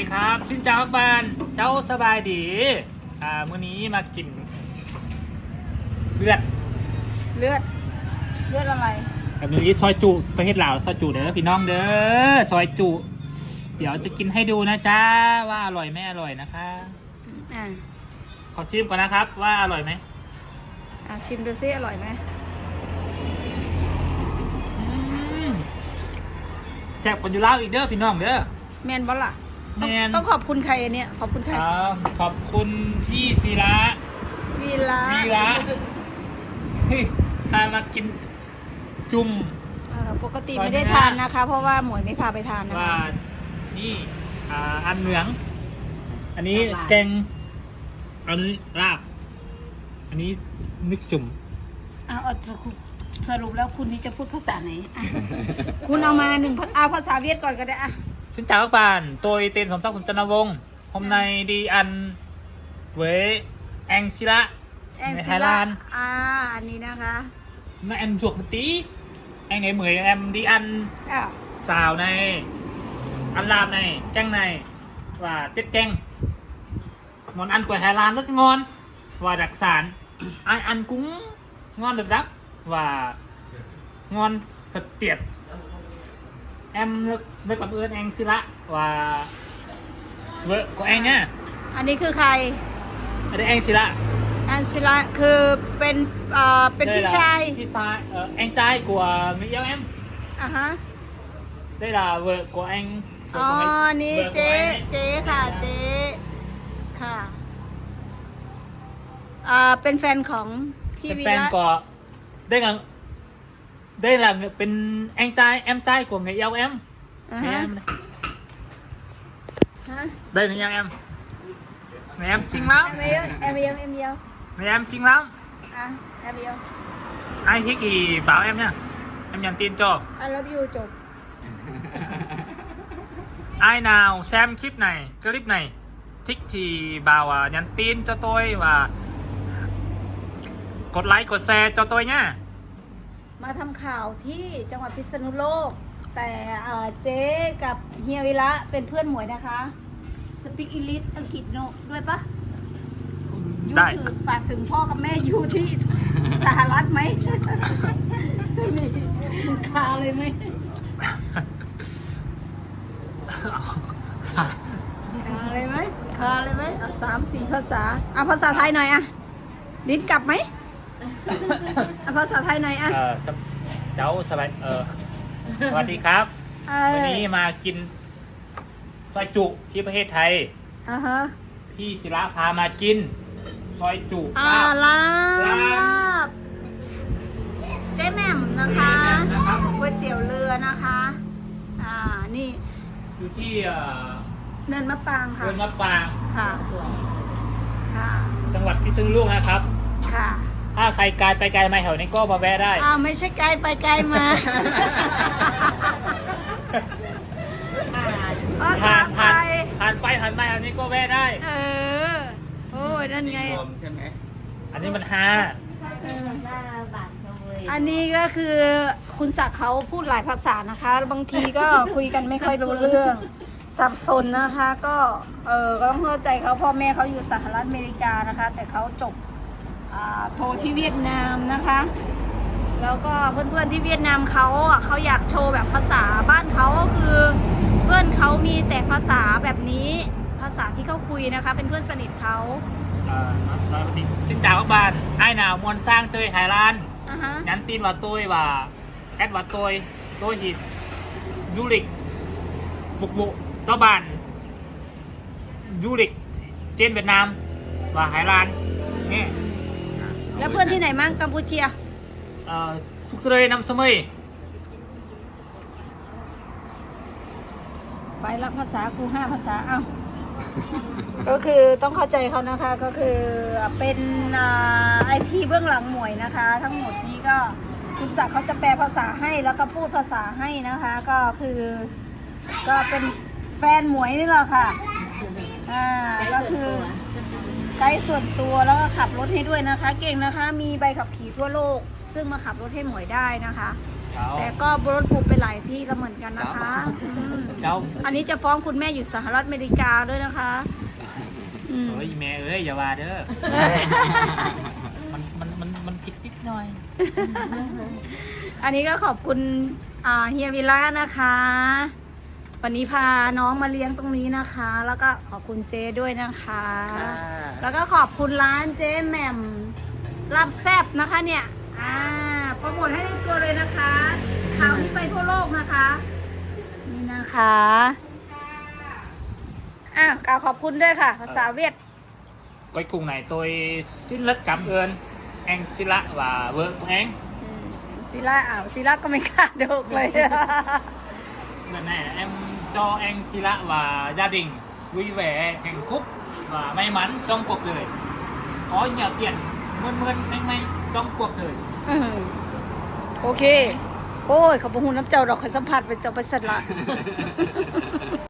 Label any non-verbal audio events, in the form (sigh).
ดีครับชินเจ้าบานเจ้าสบายดีอ่ามื้อนี้มากิน เลือดเลือด เลือดอะไร แบบนี้ซอยจุประเทศลาวซอยจุเด้อพี่น้องเด้อซอยจุ เดี๋ยวจะกินให้ดูนะจ๊ะว่าอร่อยไม่อร่อยนะคะ อ่าขอชิมก่อนนะครับ ว่าอร่อยไหมอ่าชิมดูซิอร่อยไหมอืมแซ่บกว่าอยู่ลาวอีกเด้อพี่น้องเด้อ แมนบอลล่ะต้อง แม่นต้องขอบคุณใครเนี่ยขอบคุณใครอ่าขอบคุณพี่ศิระวีระวีระเฮ้ยพามากินจุ่ม เอ่อปกติซอยไม่ได้เนื้อทานนะคะ เพราะว่าหมวยไม่พาไปทานนะว่าคะนี่อ่าอันเหนือง อันนี้แกง อันนี้ลาบ อันนี้นึกจุ่มอ่าเอาสรุปแล้วคุณนี่จะพูดภาษาไหนอะคุณเอามา หนึ่งภาเอาภาษาเวียดก่อนก็ได้อะ xin chào các bạn tôi tên Sầm Sắc Sầm Trân Na Vong hôm nay đi ăn với anh Sila แองในซิ Thái ล่า Lan อ่าอันนี้นะคะ mà em ruột một tí anh ấy mời em đi ăn อ่า xào này ăn lạp này canh này và tiết canh món ăn của Thái Lan rất ngon và đặc sản ai ăn cũng ngon được đắp và ngon thật tuyệt em rất, rất cảm ơn anh Sila và vợ của anh nhá อันนี้คือใคร ở đây anh Sila แอนซิล่าคือเป็นเอ่อเป็น Đây พี่ là ชาย พี่ชาย ờ, anh trai của người yêu em อะฮะ đây là vợ của anh vợ อ๋อ của người- นี่ vợ của เจ๊ anh ấy. เจ๊ค่ะ เจ๊ ค่ะอ่าเป็นแฟนของพี่เป็นวีแฟนระ của đây là đây là người- เป็น anh trai em trai của người yêu em อ่า người ฮะ em này. ฮะ đây là người yêu em người em xinh lắm แอมเบียวแอมเบียวแอมเบียว người em xinh lắm อะแอมเบียว ai thích thì bảo em nhá em nhắn tin cho I love you จบ ai nào xem clip này clip này thích thì bảo à, nhắn tin cho tôi và กดไลค์กดแชร์ cho tôi nhá มาทำข่าวที่จังหวัดพิษณุโลก แต่เอ่อเจ๊กับเฮียวิระเป็นเพื่อนหมวยนะคะสปิกอิลิสอังกฤษโนด้วยปะยูได้ถือฝากถึงพ่อกับแม่อยู่ที่สหรัฐไหมนี่มึงคาเลยไหมคาเลยไหมคาเลยไหมเอาสามสี่ภาษาเอาภาษาไทยหน่อยอะลิ้นกลับไหม เอาภาษาไทยหน่อยอะเออสบเจ้าสบายเออสวัสดีครับ เออวันนี้มากินซอยจุที่ประเทศไทย อ่าฮะพี่ศิระพามากินซอยจุอ่าลาบ ลาลา บเจ๊แหม่มนะคะเจ๊แหม่มนะครับก๋วยเตี๋ยวเรือนะคะ อ่า นี่อยู่ที่เอ่อเนินมะปรางค่ะเมืองมะปรางค่ะ ค่ะ จังหวัดพิษณุโลกนะครับ ค่ะ ถ้าใครไกลไปไกลมาแถวนี้ก็มาแวะได้ อ้าวไม่ใช่ไกลไปไกลมาภาษาผ่านไทผ่านยผ่านไปผ่านมาแถวนี้ก็แวะได้ เออ โอ้ยนั่นไงใช่ไหมอันนี้มันฮาอันนี้ก็คือคุณศักดิ์เขาพูดหลายภาษานะคะ บางทีก็ คุยกันไม่ค่อยรู้เรื่อง สับสนนะคะ ก็เออก็ต้องเข้าใจเขาพ่อแม่เขาอยู่สหรัฐอเมริกานะคะ แต่เขาจบอ่า โทที่เวียดนามนะคะ แล้วก็เพื่อนๆที่เวียดนามเขาอะเขาอยากโชว์แบบภาษาบ้านเขาก็คือ เพื่อนเขามีแต่ภาษาแบบนี้ภาษาที่เขาคุยนะคะ เป็นเพื่อนสนิทเขา À, nói một tí. Xin chào các bạn ai nào muốn sang chơi Thái Lan อะฮะ nhắn tin vào tôi và add vào tôi tôi thì du lịch phục vụ cho bạn du lịch trên Việt Nam và Thái Lan nghe แล้วเพื่อนที่ไหนมั่งกัมพูเชีย Ờ, Suk Srei Nam Samay ไปละภาษาครูห้าภาษาเอ้าก็คือต้องเข้าใจเขานะคะก็คือเป็นไอทีเบื้องหลังหมวยนะคะ ทั้งหมดนี้ก็คุณศักดิ์เขาจะแปลภาษาให้แล้วก็พูดภาษาให้นะคะ ก็คือก็เป็นแฟนหมวยนี่แหละค่ะอ่าก็คือ ไกด์ส่วนตัวแล้วก็ขับรถให้ด้วยนะคะ เก่งนะคะ มีใบขับขี่ทั่วโลก ซึ่งมาขับรถให้หมวยได้นะคะ แต่ก็บรถผูกไปหลายที่แล้วเหมือนกันนะคะอืมเจ้าอันนี้จะฟ้องคุณแม่อยู่สหรัฐอเมริกาด้วยนะคะอืมเฮ้ยแม่เอ้ยอย่าว่าเด้อ มันมันมันมันผิดนิดหน่อย อันนี้ก็ขอบคุณอ่าเฮียวิล่านะคะ วันนี้พาน้องมาเลี้ยงตรงนี้นะคะ แล้วก็ขอบคุณเจ๊ด้วยนะคะ แล้วก็ขอบคุณร้านเจ๊แหม่มรับแซบนะคะเนี่ยอ่าโปรโมทให้ในตัวเลยนะคะข่าวนี้ไปทั่วโลกนะคะ นี่นะคะอะกล่าวขอบคุณด้วยค่ะ ภาษาเวียด Coi cùng này tôi xin rất cảm ơn anh Sila và vợ của anh อืมศิลาอ้าวศิลาก็ไม่กล้าโดกเลย Lần này là em cho anh Sila và gia đình vui vẻ, hạnh phúc và may mắn trong cuộc đời Có nhiều tiền, mơn mơn may may trong cuộc đời อืมโอเค โอ้ย ขอบคุณน้ำเจ้าดอกขอยสัมผัสไปเจ้าไปเสร็จละ (laughs)